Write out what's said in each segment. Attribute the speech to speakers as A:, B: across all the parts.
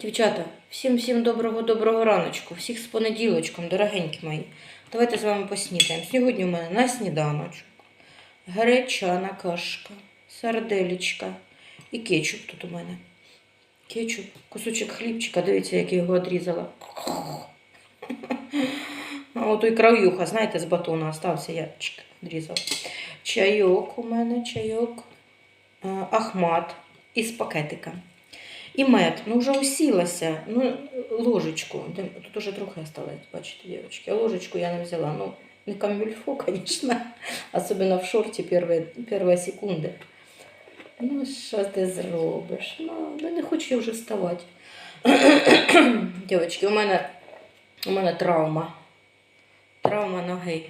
A: Дівчата, всім всім доброго доброго раночку, всіх з понеділочком, дорогенькі мої. Давайте з вами поснідаємо. Сьогодні у мене на сніданочок гречана кашка, сарделічка і кетчуп тут у мене. Кетчуп, кусочок хлібчика, дивіться, як я його відрізала. А от і краюха, знаєте, з батона остався, я чик, відрізала. Чайок у мене, чайок, а, ахмат із пакетика. І мед, ну вже усілася, ну ложечку, тут уже трохи осталось, бачите, дівчатки, ложечку я не взяла, ну не камільфо, звісно, особливо в шорті перші, секунди. Ну, що ти зробиш? Ну, ну, не хочу я вже вставати. Дівчатки, у мене, у мене травма. Травма ноги.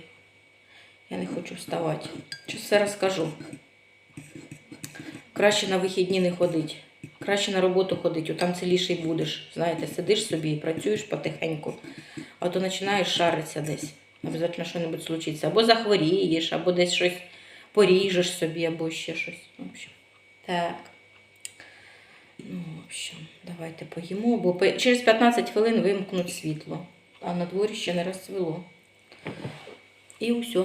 A: Я не хочу вставати. Щось все розкажу. Краще на вихідні не ходить. Краще на роботу ходити, там ціліший будеш. Знаєте, сидиш собі і працюєш потихеньку, а то починаєш шаритися десь. Обов'язково щось случиться. Або захворієш, або десь щось поріжеш собі, або ще щось. В общем, так. Ну, в общем, давайте поїмо, бо через 15 хвилин вимкнуть світло, а на дворі ще не розцвіло. І все.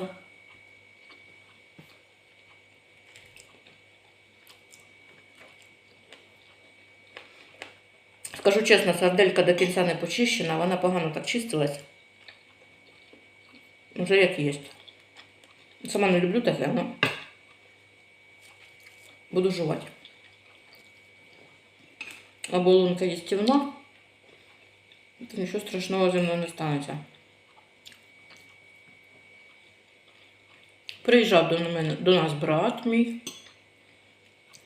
A: Скажу чесно, сарделька до кінця не почищена, вона погано так чистилась. Вже як є. Сама не люблю таке, але буду жувати. А болонка їстівна, нічого страшного зі мною не станеться. Приїжджав до мене до нас брат мій.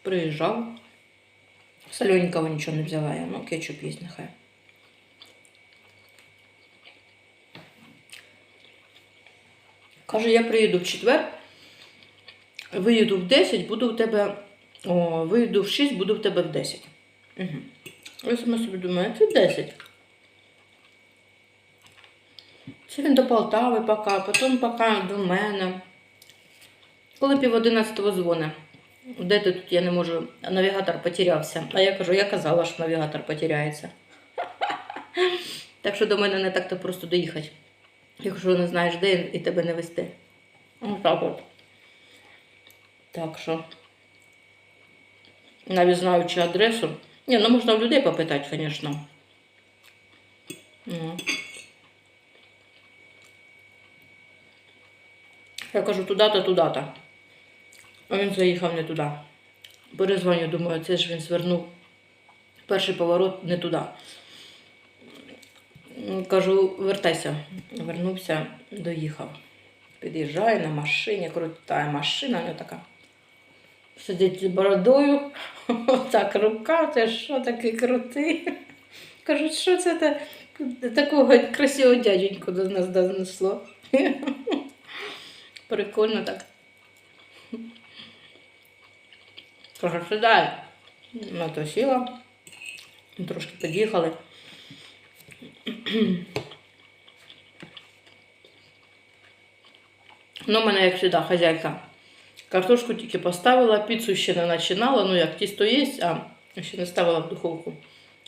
A: Приїжджав. Солененького нічого не взяла я, ну кетчуп є нехай. Каже, я приїду в четвер, виїду в 10, буду в тебе. О, виїду в 6, буду в тебе в 10. Угу. Я сама собі думаю, це 10. Це він до Полтави пока, потім пока до мене. Коли пів одинадцятого дзвони. Де ти тут я не можу, навігатор потерявся. А я кажу, я казала, що навігатор потеряється. Так що до мене не так-то просто доїхати. Якщо не знаєш, де і тебе не вести. Ось так от. Так що. Навіть знаючи адресу. Ні, ну можна в людей попитати, звісно. Ну. Я кажу, туди-то, туди-то. А він заїхав не туди. Перезвоню, думаю, це ж він звернув. Перший поворот не туди. Кажу, вертайся. Вернувся, доїхав. Під'їжджає на машині, крута машина, вона така. Сидить з бородою, так рука, це що такий крутий. Кажу, що це та, такого красивого дяденьку до нас донесло. Прикольно так. Кажу, сідай. Ну, то сіла. Трошки під'їхали. Ну, мене, як завжди, хазяйка. Картошку тільки поставила, піцу ще не починала, ну як тісто є, а ще не ставила в духовку.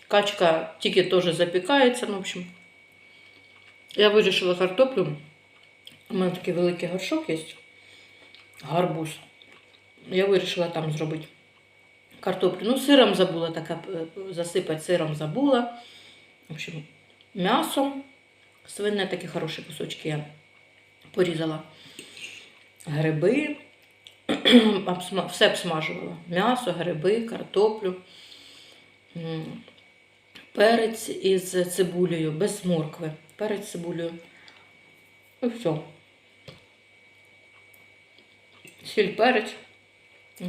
A: Качка тільки теж запікається, ну, в общем. Я вирішила картоплю. У мене такий великий горшок є. Гарбуз. Я вирішила там зробити картоплю. Ну, сиром забула така, е, засипати сиром забула. В общем, м'ясо. Свине такі хороші кусочки я порізала. Гриби. Все обсмажувала. М'ясо, гриби, картоплю. Перець із цибулею, без моркви. Перець з цибулею. І все. Сіль перець.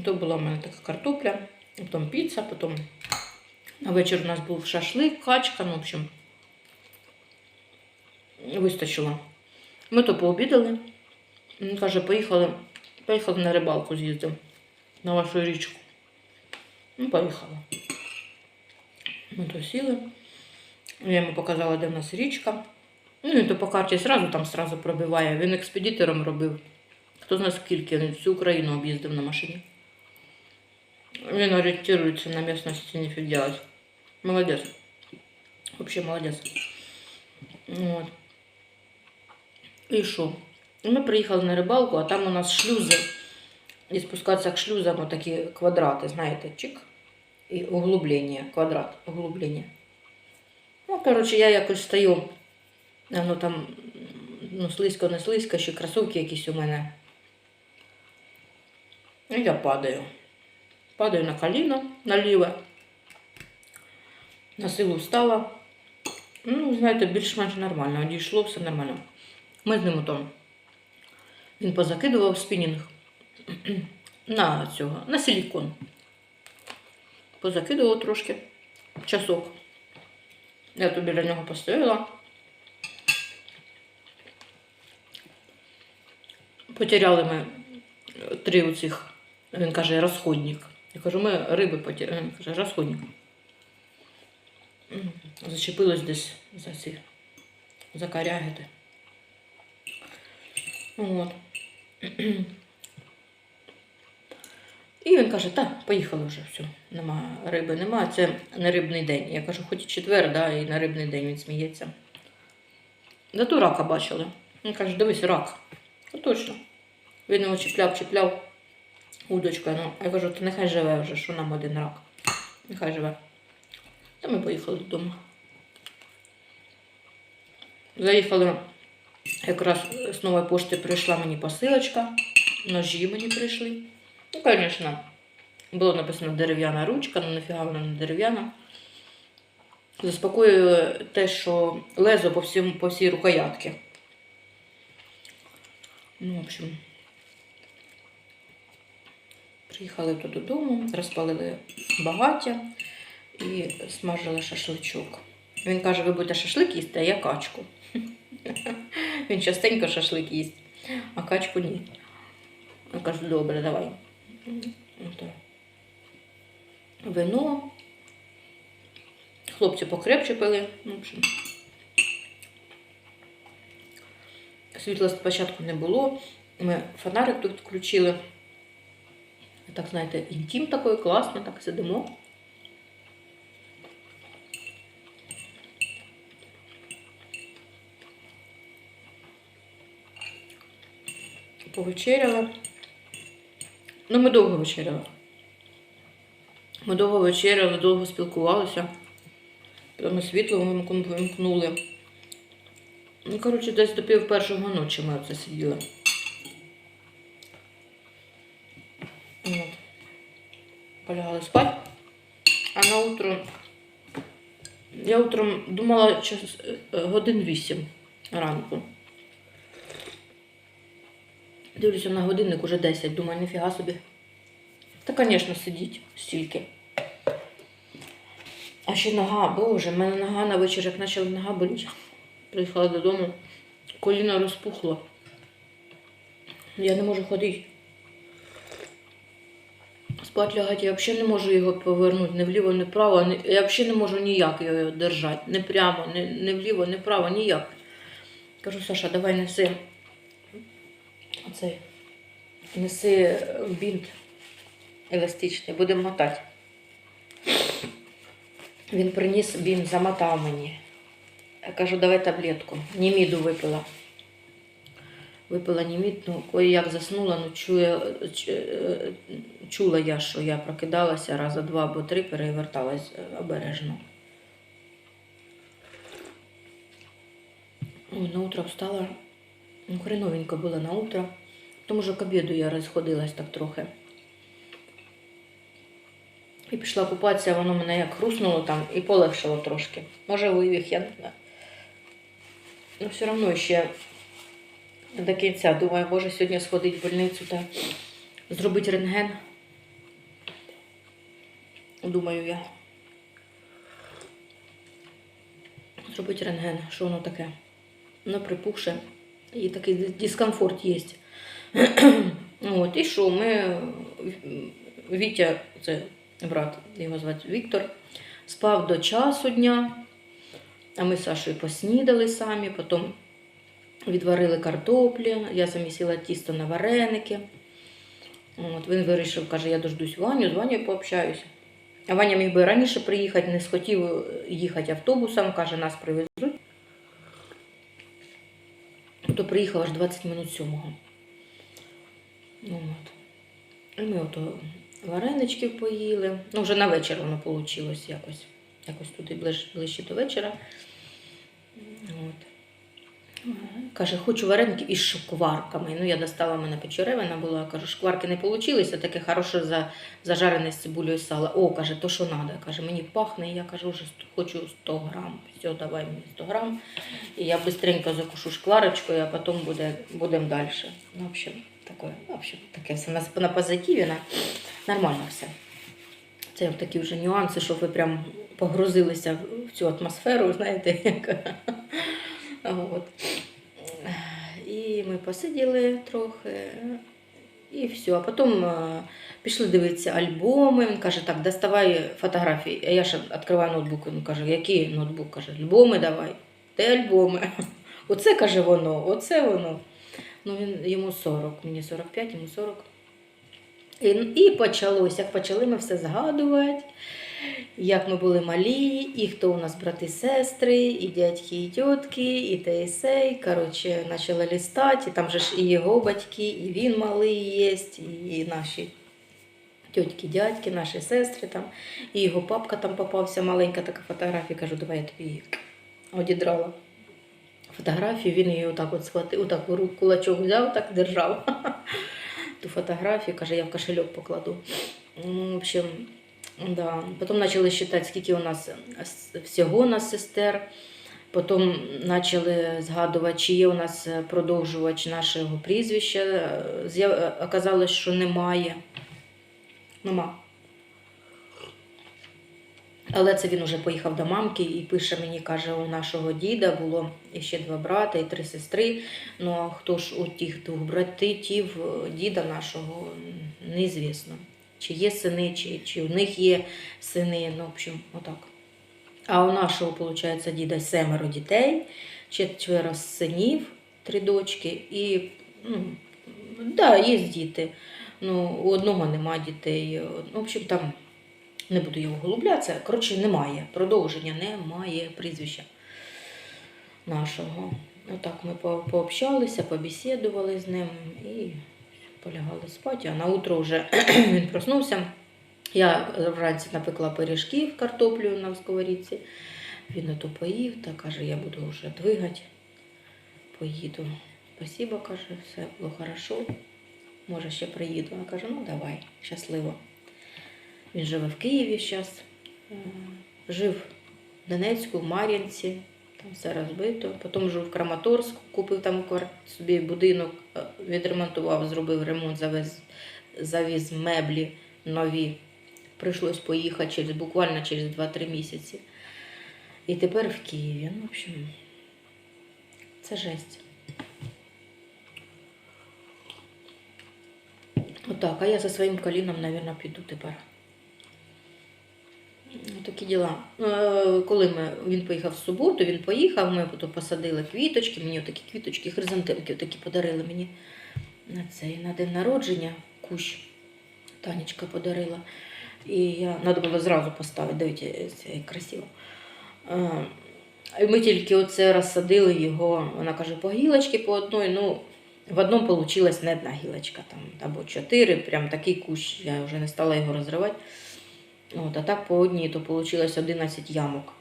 A: То була в мене така картопля, потім піца, потім на вечір у нас був шашлик, качка, ну, в общем, вистачило. Ми то пообідали. Він каже, поїхали, поїхали на рибалку з'їздимо на вашу річку. Ну, поїхали. Ми то сіли. Я йому показала, де в нас річка. Ну, він то по карті сразу там сразу пробиває. Він експедитором робив. Хто знає скільки, він всю Україну об'їздив на машині. Він орієнтується на місцевості, не делать. Молодець. Вообще молодець. От. І що? Ми приїхали на рибалку, а там у нас шлюзи. І спускатися к шлюзам такі квадрати, знаєте, чик. І углублення, квадрат, углублення. Ну, коротше, я якось стою. Воно там ну, слизько, не слизько, ще кросовки якісь у мене. І я падаю. Падаю на коліно наліве. На силу встала. Ну, знаєте, більш-менш нормально. Одійшло, все нормально. Ми з ним там. Він позакидував спінінг на цього, на силікон. Позакидував трошки часок. Я тут біля нього постояла. Потеряли ми три оцих, він каже, розходник. Я кажу, ми риби. Він каже, розходник. Зачепилось десь за ці за корягити. От. І він каже, так, поїхали вже, все, нема риби, нема, це не рибний день. Я кажу, хоч і четвер, да, і на рибний день він сміється. Зато рака бачили. Він каже, дивись, рак. Ну точно. Він його чіпляв, чіпляв удочкою. Ну, я кажу, то нехай живе вже, що нам один рак. Нехай живе. Та ми поїхали додому. Заїхали, якраз з нової пошти прийшла мені посилочка, ножі мені прийшли. Ну, звісно, було написано дерев'яна ручка, ну нафіга вона не дерев'яна. Заспокоює те, що лезо по, всім, по всій рукоятці. Ну, в общем, приїхали тут додому, розпалили багаття і смажили шашличок. Він каже, ви будете шашлик їсти, а я качку. Він частенько шашлик їсть, а качку ні. Я кажу, добре, давай. Вино. Хлопці покрепче пили. Світла спочатку не було. Ми фонарик тут включили. Так, знаєте, інтим такий класний, так сидимо. Повечеряла. Ну, ми довго вечеряли. Ми довго вечеряли, довго спілкувалися. Ми світло вимк- вимкнули. Ну, коротше, десь до пів першого ночі ми оце сиділи. От. Полягали спати. А на утро я утром думала час, е, годин вісім ранку. Дивлюся на годинник уже 10. Думаю, ніфіга собі. Та, звісно, сидіть стільки. А ще нога, боже, в мене нога на вечір, як почала нога боліти. Приїхала додому, коліно розпухло. Я не можу ходити. Спать лягати, я взагалі не можу його повернути ні вліво, ні вправо. Я взагалі не можу ніяк його держати. Не прямо, ні вліво, ні вправо, ніяк. Кажу, Саша, давай неси. Оцей. Неси бінт еластичний, будемо мотати. Він приніс бінт, замотав мені. Я кажу, давай таблетку. Німіду випила. Випила німід, ну, як заснула, ну чує, е, чула я, що я прокидалася раза два або три, переверталась е, обережно. Ой, на утро встала. Ну, хреновенько було на утро. Тому що к обіду я розходилась так трохи. І пішла купатися, воно мене як хруснуло там і полегшало трошки. Може, вивіг, я не знаю. Ну, все одно ще до кінця. Думаю, може сьогодні сходити в больницю та зробити рентген. Думаю я. Зробити рентген, що воно таке? Воно припухше. І такий дискомфорт є. От, і що, ми Вітя, це брат, його звати Віктор, спав до часу дня, а ми з Сашою поснідали самі, потім відварили картоплі, я замісила тісто на вареники. От, він вирішив, каже, я дождусь Ваню, з Ванею пообщаюся. А Ваня міг би раніше приїхати, не схотів їхати автобусом, каже, нас привезуть. То приїхав аж 20 минут сьомого. От. І ми ото вареничків поїли. Ну, вже на вечір воно вийшло якось. Якось туди ближче до вечора. От. Каже, хочу вареників із шокварками. Ну, я достала мене печеревина була. Кажу, шкварки не вийшли, таке хороше за, зажарене з цибулею і сала. О, каже, то що треба. Каже, мені пахне, я кажу, вже хочу 100 грам. Все, давай мені 100 грам. І я швидко закушу шкварочкою, а потім буде, будемо далі. Ну, в общем, таке, в общем, таке все на, на позитиві, на, нормально все. Це такі вже нюанси, щоб ви прям погрузилися в- в цю атмосферу, знаєте, яка. От. Ми посиділи трохи, і все. А потім е, пішли дивитися альбоми. Він каже, так, доставай фотографії. А я ж відкриваю ноутбук. Він каже, який ноутбук? Каже, альбоми давай. Де альбоми? Оце каже воно, оце воно. Ну, він, йому 40, мені 45, йому 40. І, і як почали ми все згадувати, як ми були малі, і хто у нас брати, сестри, і дядьки, і тітки, і те, і сей. Коротше, почали лістати, там же ж і його батьки, і він малий є, і наші тітки, дядьки, наші сестри там, і його папка там попався, маленька така фотографія. Кажу, давай я тобі її одідрала. Фотографію, він її отак от схватив, отак кулачок взяв, так держав. Ту фотографію, каже, я в кошельок покладу. Ну, в общем, да. Потім почали считати, скільки у нас с- всього нас сестер. Потім почали згадувати, чи є у нас продовжувач нашого прізвища. З'яв- Оказалось, що немає. Нема. Але це він вже поїхав до мамки і пише мені, каже, у нашого діда було ще два брата і три сестри. Ну а хто ж у тих двох братів е, діда нашого неізвісно. Чи є сини, чи, чи у них є сини, ну, в общем, отак. А у нашого, виходить, діда семеро дітей, четверо синів, три дочки, і ну, да, є діти. Ну, у одного нема дітей. Ну, в общем, там не буду я углублятися. Коротше, немає. Продовження немає прізвища нашого. Отак ми пообщалися, побесідували з ним і полягали спати. А на утро вже він проснувся. Я вранці напекла пиріжків картоплю на сковорідці. Він ото поїв та каже, я буду вже двигати, поїду. Спасибо, каже, все було хорошо. Може, ще приїду. А каже, ну давай, щасливо. Він живе в Києві зараз. Жив в Донецьку, в Мар'янці, там все розбито. Потім жив в Краматорську, купив там собі будинок, е, відремонтував, зробив ремонт, завез, завіз меблі нові. Прийшлось поїхати через, буквально через 2-3 місяці. І тепер в Києві. Ну, в общем, це жесть. Отак, а я за своїм коліном, мабуть, піду тепер. Ну, Такі діла. Е, Коли ми, він поїхав в суботу, він поїхав, ми потім посадили квіточки, мені такі квіточки, хризантемки такі подарили мені на цей на день народження. Кущ Танечка подарила. І я треба було зразу поставити, дивіться, це красиво. Е, ми тільки оце розсадили його. Вона каже, по гілочці по одній. Ну, в одному вийшла не одна гілочка, там, або чотири, прям такий кущ. Я вже не стала його розривати. От, а так по одній, то вийшло 11 ямок.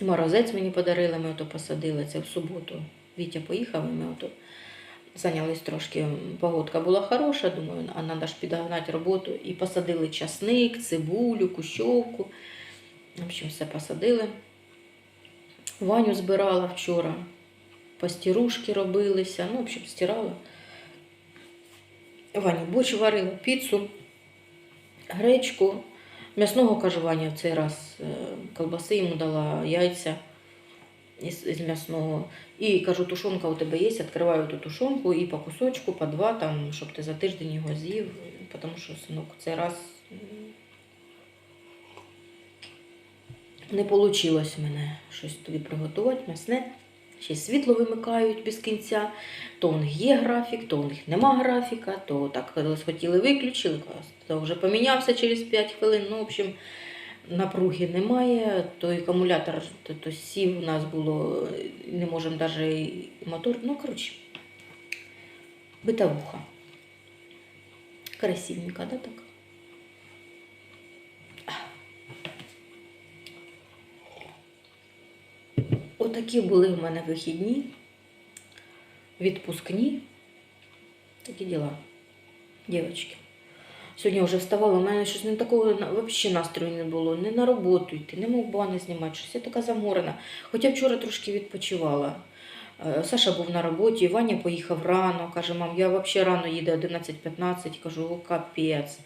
A: Морозець мені подарили, ми ото посадили це в суботу. Вітя поїхав, і ми ото зайнялись трошки. Погодка була хороша, думаю, а треба ж підгнати роботу. І посадили часник, цибулю, кущовку. В общем, все посадили. Ваню збирала вчора. Пастірушки робилися. Ну, в общем, стирала. Ваню борщ варила, піцу, гречку. М'ясного кажу, Ваня в цей раз е, колбаси йому дала, яйця із, із м'ясного. І кажу, тушонка у тебе є, відкриваю ту тушонку і по кусочку, по два, там, щоб ти за тиждень його з'їв, тому що синок цей раз не вийшло в мене щось тобі приготувати, м'ясне.
B: Ще й світло вимикають без кінця. То у них є графік, то у них нема графіка, то так схотіли виключили, то вже помінявся через 5 хвилин. Ну, в общем, напруги немає, той акумулятор то, то сів у нас було, не можемо навіть мотор. Ну, коротше, битовуха. Красивенько, да, так? Отакі були в мене вихідні, відпускні. Такі діла, дівчатки. Сьогодні вже вставала, у мене щось не такого взагалі настрою не було. Не на роботу йти, не мов бани знімати, щось я така заморена. Хоча вчора трошки відпочивала. Е, Саша був на роботі, Ваня поїхав рано. Каже, мам, я взагалі рано їду 11.15. Кажу, о, капець.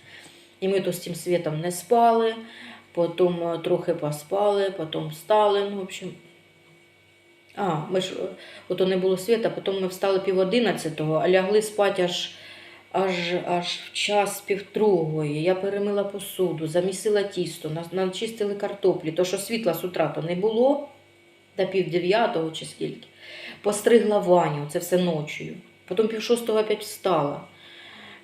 B: І ми то з цим світом не спали, потім е, трохи поспали, потім встали. Ну, в общем, а, ми ж, ото не було світа, потім ми встали пів одинадцятого, а лягли спати аж, аж, аж в час півдругої. Я перемила посуду, замісила тісто, начистили картоплі. То, що світла з утра то не було, до пів дев'ятого чи скільки. Постригла Ваню, це все ночою. Потім пів шостого опять встала.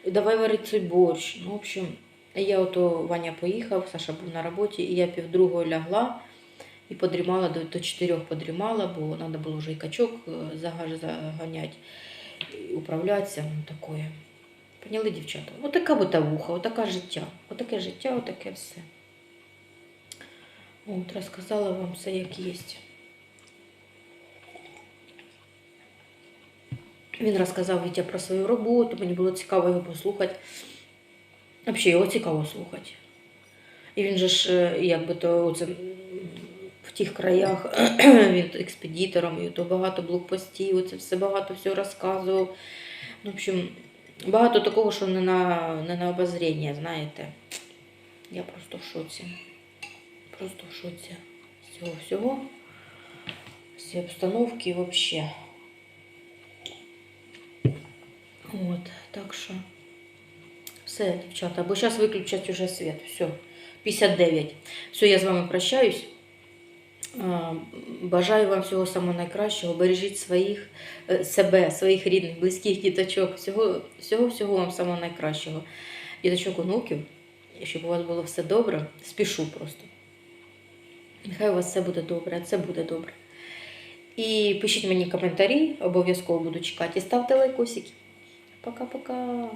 B: І давай варити цей борщ. Ну, в общем, я ото Ваня поїхав, Саша був на роботі, і я півдругого лягла і подрімала до, до чотирьох подрімала, бо треба було вже і качок е, заганяти, і управлятися. Ну, такое. Поняли, дівчата? Отака битовуха, отака життя. Отаке життя, отаке все. От, розказала вам все, як є. Він розказав Вітя про свою роботу, мені було цікаво його послухати. Взагалі, його цікаво слухати. І він же ж, е, якби то оце, тих краях він експедитором, і то багато блокпостів, це все багато всього розказував. Ну, в общем, багато такого, що не на, не на обозріння, знаєте. Я просто в шоці. Просто в шоці з цього всього, з цієї обстановки взагалі. От, так що все, дівчата, бо зараз виключать уже світ. Все, 59. Все, я з вами прощаюсь. Бажаю вам всього самого найкращого. Бережіть своїх, е, себе, своїх рідних, близьких діточок. Всього, всього, вам самого найкращого. Діточок онуків, щоб у вас було все добре. Спішу просто. Нехай у вас все буде добре, це буде добре. І пишіть мені коментарі, обов'язково буду чекати. І ставте лайкосики. Пока-пока.